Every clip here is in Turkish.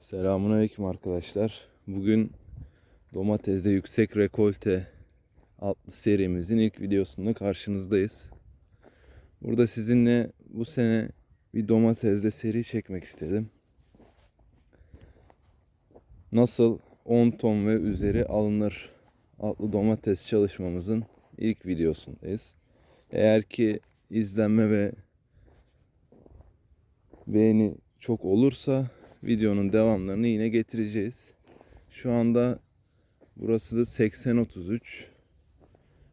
Selamünaleyküm arkadaşlar. Bugün domatesde yüksek rekolte adlı serimizin ilk videosunda karşınızdayız. Burada sizinle bu sene bir domatesde seri çekmek istedim. Nasıl 10 ton ve üzeri alınır adlı domates çalışmamızın ilk videosundayız. Eğer ki izlenme ve beğeni çok olursa videonun devamlarını yine getireceğiz. Şu anda burası da 80-33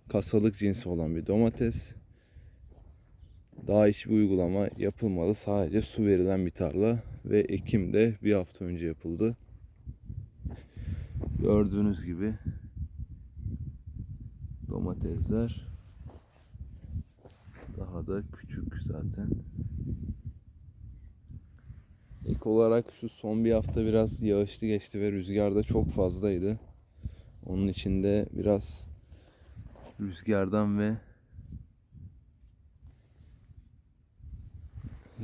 kasalık cinsi olan bir domates. Daha hiçbir uygulama yapılmadı. Sadece su verilen bir tarla ve ekim de bir hafta önce yapıldı. Gördüğünüz gibi domatesler daha da küçük zaten. Olarak şu son bir hafta biraz yağışlı geçti ve rüzgar da çok fazlaydı. Onun için de biraz rüzgardan ve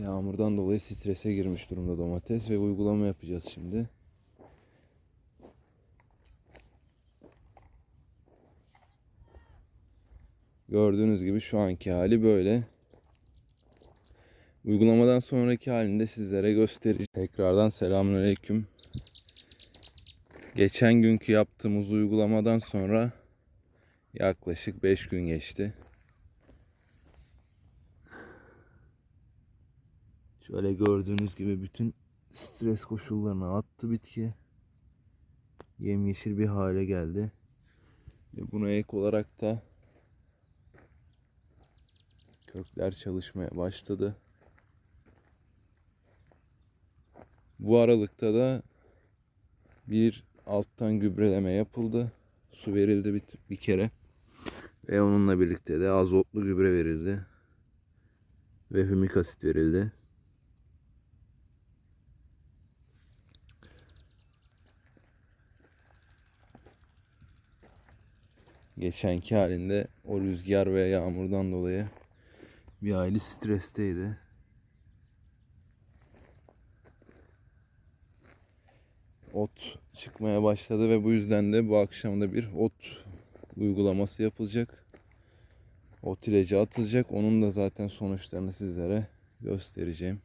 yağmurdan dolayı strese girmiş durumda domates ve uygulama yapacağız şimdi. Gördüğünüz gibi şu anki hali böyle. Uygulamadan sonraki halini de sizlere göstereceğim. Tekrardan selamünaleyküm. Geçen günkü yaptığımız uygulamadan sonra yaklaşık 5 gün geçti. Şöyle gördüğünüz gibi bütün stres koşullarını attı bitki. Yemyeşil bir hale geldi. Ve buna ek olarak da kökler çalışmaya başladı. Bu aralıkta da bir alttan gübreleme yapıldı. Su verildi bir, bir kere. Ve onunla birlikte de azotlu gübre verildi. Ve hümik asit verildi. Geçenki halinde o rüzgar ve yağmurdan dolayı bir aile stresteydi. Ot çıkmaya başladı ve bu yüzden de bu akşam da bir ot uygulaması yapılacak. Ot ilacı atılacak. Onun da zaten sonuçlarını sizlere göstereceğim.